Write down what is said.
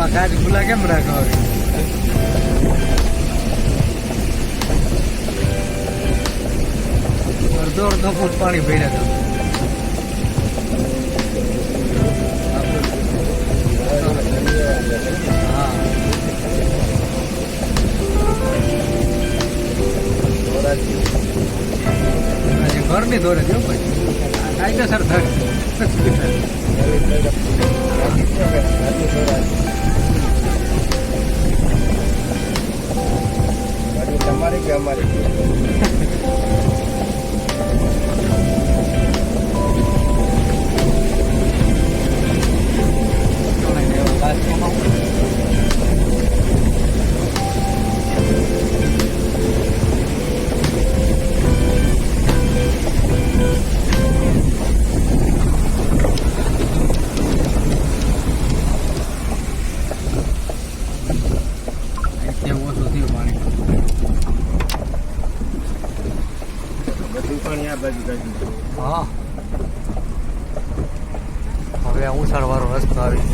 કેમ રાખો અડધો અડધો ફૂટ પાણી ભર્યા હજી ઘરની દોરે જો પછી કાયદેસર થાય Maria. પાણી આ બાજુ હા. હવે આ સારવારો રસ્તો આવી